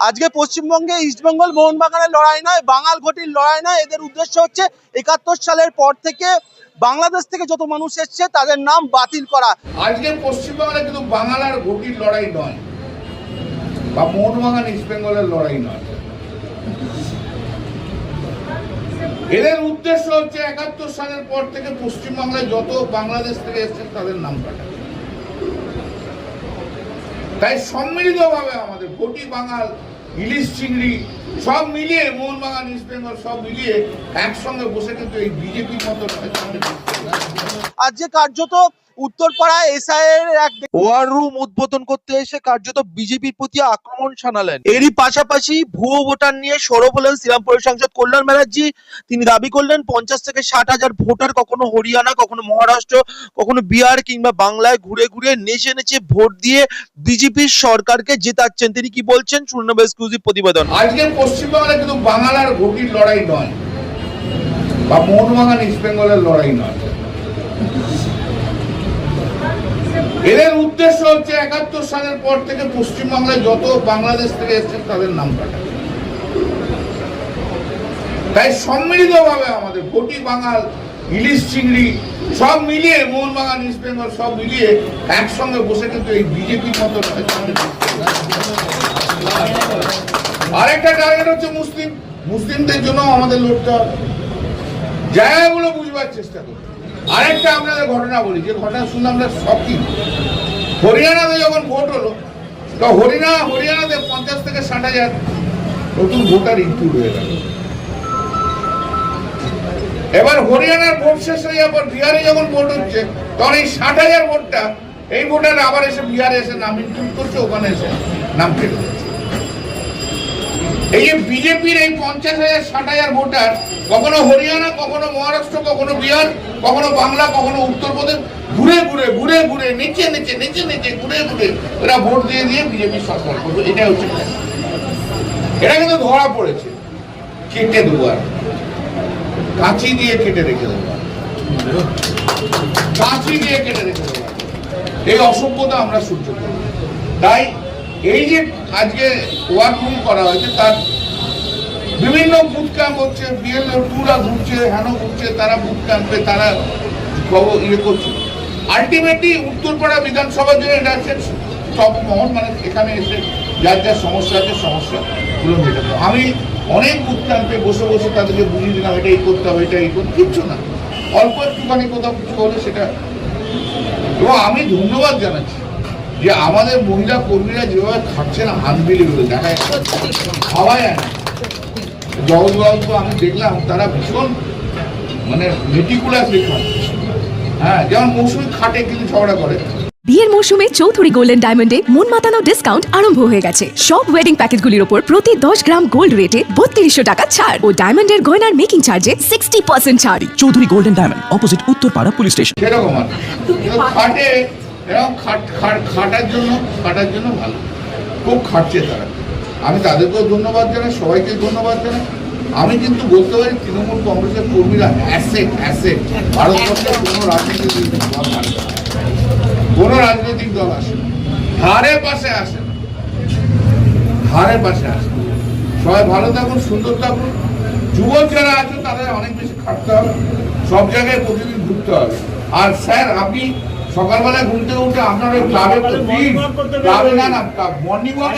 আজকে পশ্চিমবঙ্গে ইস্টবেঙ্গল মোহনবাগানের লড়াই নয়, বাঙাল ঘটির লড়াই নয়। এদের উদ্দেশ্য হচ্ছে একাত্তর সালের পর থেকে বাংলাদেশ থেকে যত মানুষ এসছে তাদের নাম বাতিল করা। আজকে পশ্চিমবাংলা কিন্তু বাঙাল আর ঘটির লড়াই নয় বা মোহনবাগান ইস্ট বেঙ্গলের লড়াই নয়। এদের উদ্দেশ্য হচ্ছে একাত্তর সালের পর থেকে পশ্চিমবাংলায় যত বাংলাদেশ থেকে এসছে তাদের নাম কাটা তাই সম্মিলিতভাবে আমাদের ঘটি বাঙাল, ইলিশ, চিংড়ি, সব মিলিয়ে মোহন বাঙাল ইস্ট বেঙ্গল, সব মিলিয়ে একসঙ্গে বসে কিন্তু এই বিজেপির মতো আর যে কার্যত উত্তরপাড়ায় এসআইয়ের এক ওয়ার রুম উদ্বোধন করতে এসে কার্যত বিজেপির প্রতি আক্রমণ শানালেন। এরই পাশাপাশি ভুয়ো ভোটার নিয়ে সরব হলেন শ্রীরামপুরের সাংসদ কল্যাণ ব্যানার্জি। তিনি দাবি করলেন, পঞ্চাশ থেকে ষাট হাজার ভোটার কখনো হরিয়ানা, কখনো মহারাষ্ট্র, কখনো বিহার কিংবা বাংলায় ঘুরে ঘুরে নেচে নেচে ভোট দিয়ে বিজেপির সরকারকে জেতাচ্ছেন। তিনি কি বলছেন? শূন্য এক্সক্লুসিভ প্রতিবেদন। আজকে পশ্চিমবাংলা কিন্তু বাঙাল আর ঘটির লড়াই নয়, বা মোহনবাগান, ইস্ট বেঙ্গলের লড়াই নয়। এদের উদ্দেশ্য হচ্ছে একাত্তর সালের পর থেকে পশ্চিমবাংলায় যত বাংলাদেশ থেকে এসছে তাদের নাম কাটা তাই সম্মিলিতভাবে আমাদের ঘটি বাঙাল ইলিশ চিংড়ি সব মিলিয়ে, মোহনবাগান, ইস্ট বেঙ্গল সব মিলিয়ে একসঙ্গে বসে কিন্তু এই বিজেপির মতো আরেকটা টার্গেট হচ্ছে মুসলিম। মুসলিমদের জন্য আমাদের লড়তে হবে। জায়গাগুলো বুঝবার চেষ্টা করি আরেকটা আপনাদের ঘটনা বলি, যে ঘটনা শুনলাম আমরা সবই হরিয়ানাতে যখন ভোট হলো, তো হরিয়ানা হরিয়ানাতে পঞ্চাশ থেকে ষাট হাজার নতুন ভোটার ইনক্লুড হয়ে গেল। এবার হরিয়ানার ভোট শেষ হয়ে যাওয়ার পর বিহারে যখন ভোট হচ্ছে, তখন এই ষাট হাজার ভোটটা, এই ভোটার আবার এসে বিহারে এসে নাম ইনক্লুড করছে, ওখানে এসে নাম কেটে দিচ্ছে এই যে বিজেপির এই পঞ্চাশ হাজার, ষাট হাজার ভোটার, কখনো হরিয়ানা, কখনো মহারাষ্ট্র, কখনো বিহার, কখনো বাংলা, কখনো উত্তরপ্রদেশ, ঘুরে ঘুরে ঘুরে ঘুরে, নিচে নিচে নিচে নিচে, ঘুরে ঘুরে এরা ভোট দিয়ে দিয়ে বিজেপি সরকার করবে এটা হচ্ছে। এটা কিন্তু ধরা পড়েছে। কেটে দেওয়ার কাঁচি দিয়ে কেটে রেখে দেওয়ার কাঁচি দিয়ে কেটে রেখে দেওয়ার এই অসভ্যতা আমরা সহ্য করি তাই এই যে আজকে ওয়ার্ক রুম করা হয়েছে, তার বিভিন্ন বুথ ক্যাম্প হচ্ছে বিএলও টুরা ঘুরছে হেন ঘুরছে, তারা বুথ ক্যাম্পে তারা ইয়ে করছে। আলটিমেটলি উত্তরপাড়া বিধানসভার জন্য এটা হচ্ছে সব মহল মানে এখানে এসে যার যার সমস্যা আছে সমস্যাগুলো মেটাবো আমি অনেক বুথ ক্যাম্পে বসে বসে তাদেরকে বুঝিয়ে দিলাম, এটা এই করতে হবে, এটা এই করতে কিচ্ছু না। অল্প একটুখানি কোথাও কিছু হলে সেটা এবং আমি ধন্যবাদ জানাচ্ছি। যে আমাদের মহিলা কর্মীরা যেভাবে খাচ্ছেন আনবিলিভেবল দেখা খাওয়াই যায় না। জগৎবাবু আমি দেখলাম তারা ভীষণ মানে মেটিকুলাসলি খাচ্ছে হ্যাঁ যেমন মৌসুমি খাটে কিন্তু ঝগড়া করে। বিয়ের মৌসুমে চৌধুরী গোল্ডেন ডায়মন্ডে মন মাতানো ডিসকাউন্ট আরম্ভ হয়ে গেছে। সব ওয়েডিং প্যাকেজগুলির ওপর প্রতি দশ গ্রাম গোল্ড রেটে বত্রিশশো টাকা ছাড়। ও ডায়মন্ডের গয়নার মেকিং চার্জে সিক্সটি পার্সেন্ট ছাড়। Chowdhury golden diamond opposite Uttarpara police station সেরকম কিন্তু খাটে খাটার জন্য খাটার জন্য ভালো। খুব খাটছে তারা। আমি তাদেরকেও ধন্যবাদ জানাই, সবাইকে ধন্যবাদ জানাই। আমি কিন্তু বলতে পারি, তৃণমূল কংগ্রেসের কর্মীরা অ্যাসেট অ্যাসেট ভারতবর্ষের কোনো রাজনীতিক দল আসে কোনো রাজনৈতিক দল আসে। ধারে পাশে আসে না। ধারে পাশে আসে সবাই ভালো থাকুন, সুন্দর থাকুন। যুবক যারা আছে, তাদের অনেক বেশি খাটতে হবে। সব জায়গায় প্রতিদিন ঘুরতে হবে। আর স্যার, আপনি সকালবেলায় ঘুরতে উঠে আপনার ওই ক্লাবে ক্লাবে না না মর্নিং ওয়াক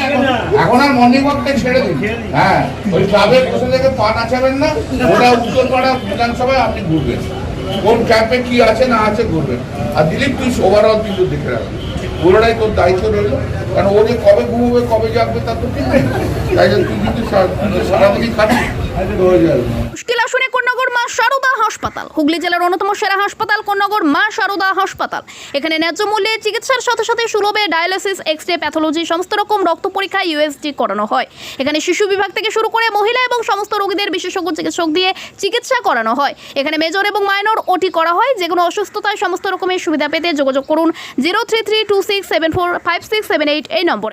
এখন আর মর্নিং ওয়াকটা ছেড়ে দিন। হ্যাঁ ওই ক্লাবে বসে থেকে পা নাচাবেন না ওটা উত্তরপাড়া বিধানসভায় আপনি ঘুরবেন। কোন ক্যাম্পে কি আছে না আছে ঘুরবেন। আর দিলীপ তুই ওভারঅল কিন্তু দেখে রাখবেন পুরোটাই তোর দায়িত্ব রইল। কারণ ও যে কবে ঘুমোবে কবে জাগবে তার তো ঠিক নেই। তাই জন্য তুই কিন্তু সারা- তুই তো সারাদিনই খাচ্ছিস তো হয়ে যাবে। শারদা হাসপাতাল। হুগলি জেলার অন্যতম সেরা হাসপাতাল কোন্নগর মা শারদা হাসপাতাল। এখানে ন্যায্য মূল্যে চিকিৎসার সাথে সাথে সুলভে ডায়ালিসিস এক্স রে প্যাথোলজি, সমস্ত রকম রক্ত পরীক্ষা ইউএসজি করানো হয়। এখানে শিশু বিভাগ থেকে শুরু করে মহিলা এবং সমস্ত রোগীদের বিশেষজ্ঞ চিকিৎসক দিয়ে চিকিৎসা করানো হয়। এখানে মেজর এবং মাইনর ওটি করা হয়, যে কোনো অসুস্থতায় সমস্ত রকমের সুবিধা পেতে যোগাযোগ করুন zero three three two six seven four five six seven eight এই নম্বরে।